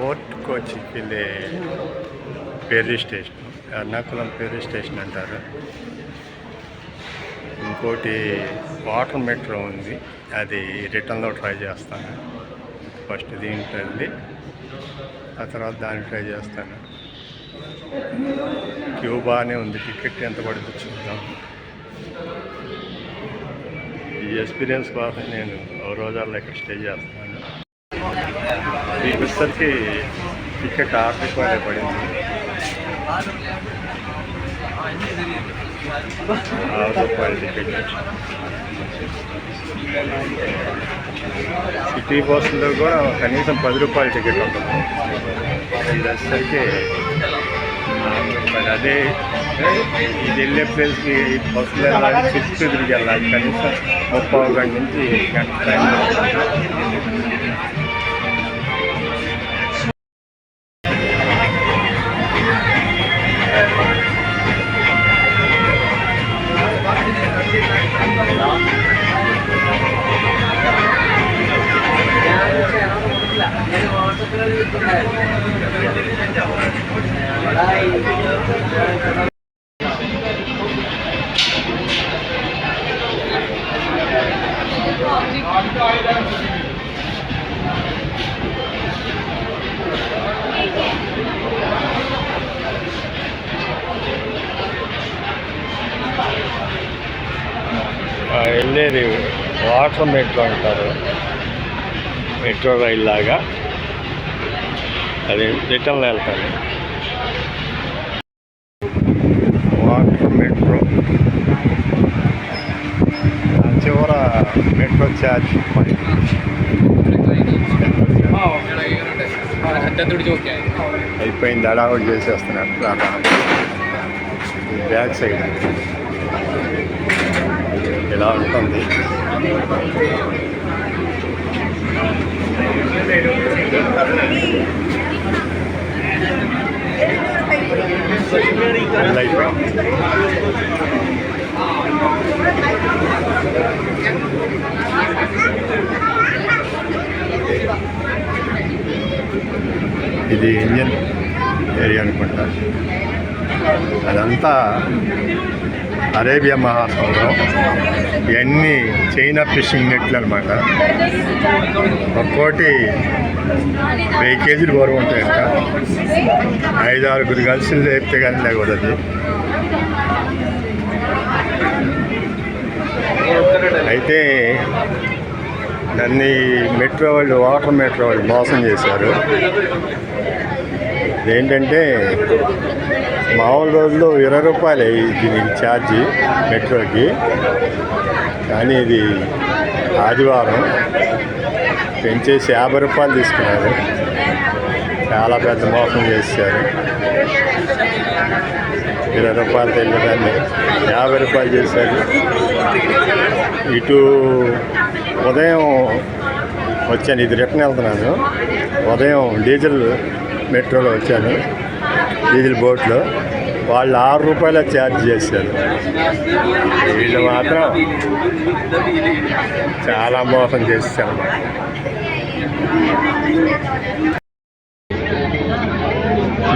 Port కోచికి వెళ్ళే ferry station Ernakulam ferry station అంటారు. ఇంకోటి వాటర్ మెట్రో ఉంది. అది రిటర్న్లో ట్రై చేస్తాను. ఫస్ట్ దీంట్లో వెళ్ళి ఆ తర్వాత దాన్ని ట్రై చేస్తాను. క్యూ బాగానే ఉంది. టికెట్ ఎంత పడుతుంది చూద్దాం. ఈ ఎక్స్పీరియన్స్ కోసం నేను రోజాల్లో ఇక్కడ స్టే చేస్తాను. వచ్చేసరికి టికెట్ ఆరు రూపాయలే పడింది. ఆరు రూపాయల టికెట్ సిటీ బస్సులో కూడా కనీసం పది రూపాయల టికెట్ ఉంటుంది. ఇది వచ్చేసరికి మరి అదే ఇది వెళ్ళే ప్లేస్కి బస్సులో వెళ్ళాలి సిక్స్ తిరిగి వెళ్ళాలి. కనీసం ముప్పై గంట నుంచి గంట టైం వెళ్ళేది వాటర్ మెట్రో అంటారు. మెట్రో రైల్ లాగా. అది రిటర్న్లో వెళ్తాను వాటర్ మెట్రో. చివర మెట్రో చార్జ్ అయిపోయింది అడా చేసేస్తున్నాడు బ్యాక్ సైడ్. ఇలా ఉంటుంది ఫుల్ అయిపోయింది ఇది ఇండియన్ ఏరియా అనుకుంటా అదంతా అరేబియా మహాసముద్రం. ఇవన్నీ చైనా ఫిషింగ్ నెట్లు అనమాట ఒక్కోటి వెయ్యి కేజీలు బరువు ఉంటాయంట. ఐదు ఆరుగురు కలిసి లేపితే కానీ లేకూడదు అయితే నన్ను మెట్రో వాళ్ళు వాటర్ మెట్రో వాళ్ళు మోసం చేశారు. ఏంటంటే మామూలు రోజుల్లో ఇరవై రూపాయలే దీనికి ఛార్జీ మెట్రోకి. కానీ ఇది ఆదివారం పెంచేసి యాభై రూపాయలు తీసుకున్నారు. చాలా పెద్ద మోసం చేశారు. ఇరవై రూపాయలు తెలియదాన్ని యాభై రూపాయలు చేశారు. ఇటు ఉదయం వచ్చాను ఇది రిటర్న్ వెళ్తున్నాను. ఉదయం డీజిల్ మెట్రోలో వచ్చాను. డీజిల్ బోట్లో వాళ్ళు ఆరు రూపాయల ఛార్జ్ చేశారు. వీళ్ళు మాత్రం చాలా మోసం చేశారు.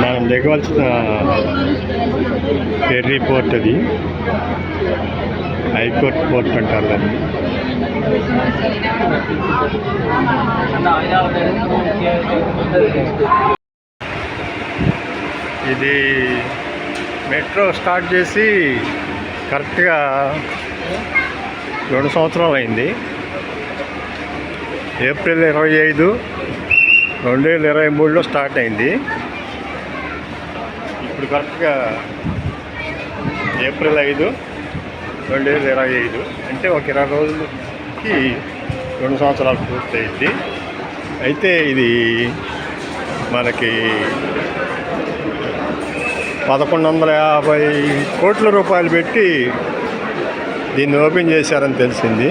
మనం దిగవలసిన ఎర్రీ పోర్ట్ అది. హైకోర్ట్ పోర్ట్ అంటారు దాన్ని. ఇది మెట్రో స్టార్ట్ చేసి కరెక్ట్గా రెండు సంవత్సరాలు అయింది. ఏప్రిల్ ఇరవై ఐదు రెండు వేల ఇరవై మూడులో స్టార్ట్ అయింది. ఇప్పుడు కరెక్ట్గా ఏప్రిల్ ఐదు రెండు వేల ఇరవై ఐదు. అంటే ఒక ఇరవై రోజులకి రెండు సంవత్సరాలు పూర్తయింది. అయితే ఇది మనకి పదకొండు వందల యాభై కోట్ల రూపాయలు పెట్టి దీన్ని ఓపెన్ చేశారని తెలిసింది.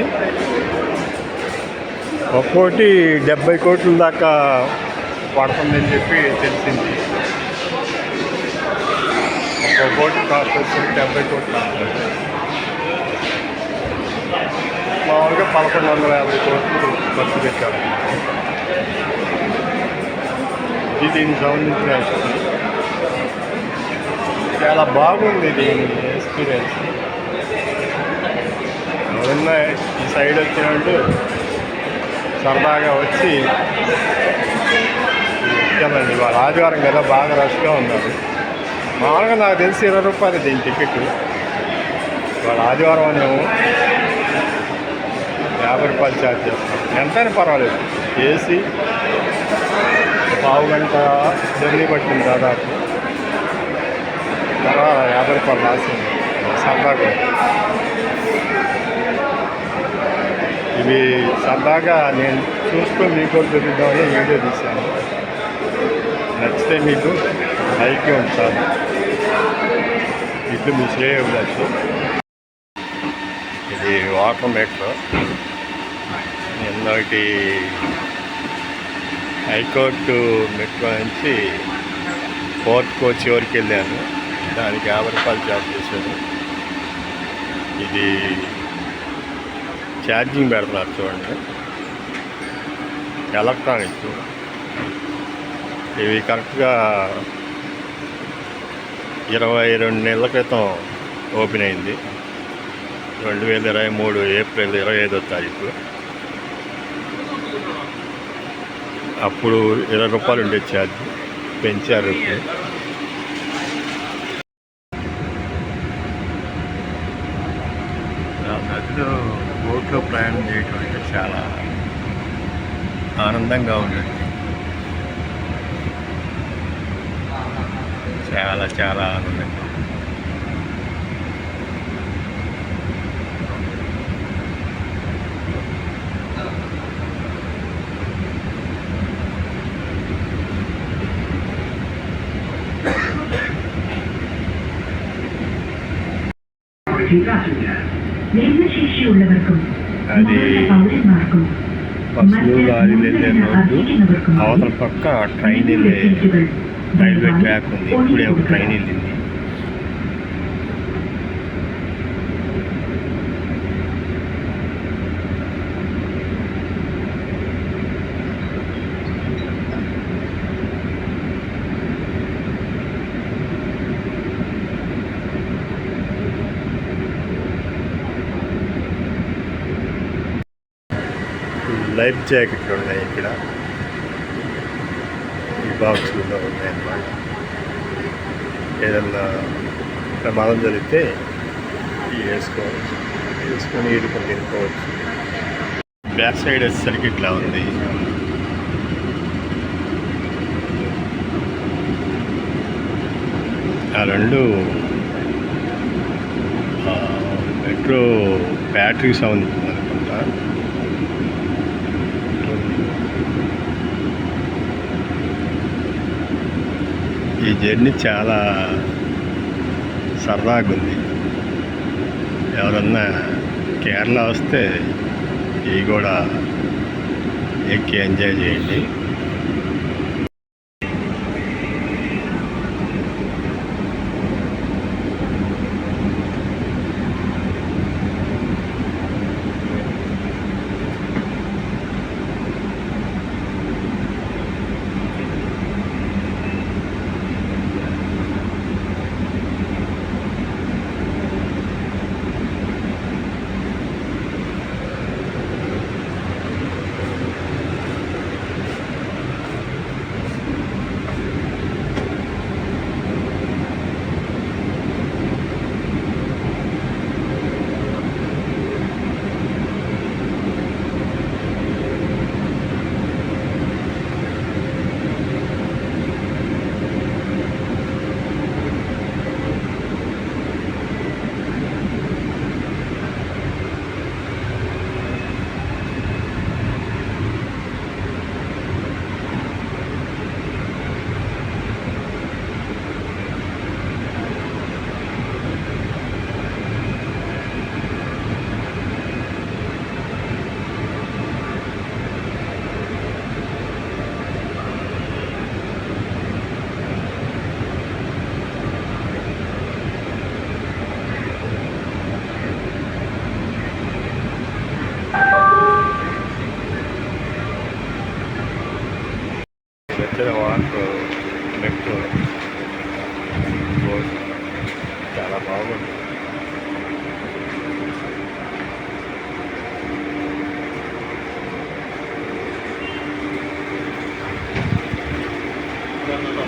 ఒక్కోటి డెబ్బై కోట్ల దాకా పడుతుందని చెప్పి తెలిసింది. ఒక్కో కోటి కాస్ట్ వచ్చి డెబ్బై కోట్లు. మామూలుగా పదకొండు వందల యాభై కోట్లు ఖర్చు పెట్టారు. ఇది దీనికి సంబంధించిన చాలా బాగుంది దీని ఎక్స్పీరియన్స్ ఎవరన్నా ఈ సైడ్ వచ్చినట్టు సరదాగా వచ్చి ఎక్కాలండి వాళ్ళ ఆదివారం కదా బాగా రష్గా ఉన్నారు. మామూలుగా నాకు తెలిసి ఇరవై రూపాయలు దీని టికెట్ వాళ్ళ ఆదివారం అనేమో యాభై రూపాయలు ఛార్జ్ చేస్తాం. ఎంతైనా పర్వాలేదు. ఏసీ పావు గంట జర్నీ పట్టింది దాదాపు. తర్వాత యాభై రూపాయలు రాసింది. సరదాగా. ఇవి సరదాగా నేను చూసుకొని మీకు కూడా చూపిద్దామని వీడియో తీశాను. నచ్చితే మీకు లైక్ ఉంచాలి ఇది మీ శ్రేయోభిలాషి. ఇది వాటర్ మెట్రో. నిన్నటి హైకోర్టు మెట్రో నుంచి కోర్టుకు చివరికి వెళ్ళాను? దానికి యాభై రూపాయలు ఛార్జ్ చేశాను ఇది ఛార్జింగ్ పెడుతున్నారు చూడండి. ఎలక్ట్రానిక్స్ ఇవి కరెక్ట్గా ఇరవై రెండు నెలల క్రితం ఓపెన్ అయింది. రెండు వేల ఇరవై మూడు ఏప్రిల్ ఇరవై ఐదో తారీఖు. అప్పుడు ఇరవై రూపాయలు ఉండే ఛార్జ్ పెంచారు అందంగా ఉంది చాలా చాలా ఆనందంగా அது బస్సులు లారీలు వెళ్ళే రోడ్డు అవతల పక్క ట్రైన్ వెళ్ళే రైల్వే ట్రాక్ ఉంది. ఇప్పుడే ఒక ట్రైన్ వెళ్ళింది. లైఫ్ జాకెట్లు ఉన్నాయి ఇక్కడ. ఈ బాక్సుల్లో ఉన్నాయన్నమాట ఏదన్నా ప్రమాదం జరిగితే ఇవి వేసుకోవచ్చు. వేసుకొని ఇరుకొని తినుకోవచ్చు బ్యాక్ సైడ్ వచ్చేసరికి ఇట్లా ఉంది. ఆ రెండు మెట్రో బ్యాటరీకి సంబంధించింది అనుకుంటా జర్నీ చాలా సరదాగా ఉంది. ఎవరన్నా కేరళ వస్తే ఇవి కూడా ఎక్కి ఎంజాయ్ చేయండి. మధ్యలో వాటర్ మెట్రో రోడ్ చాలా బాగుంది దానిలో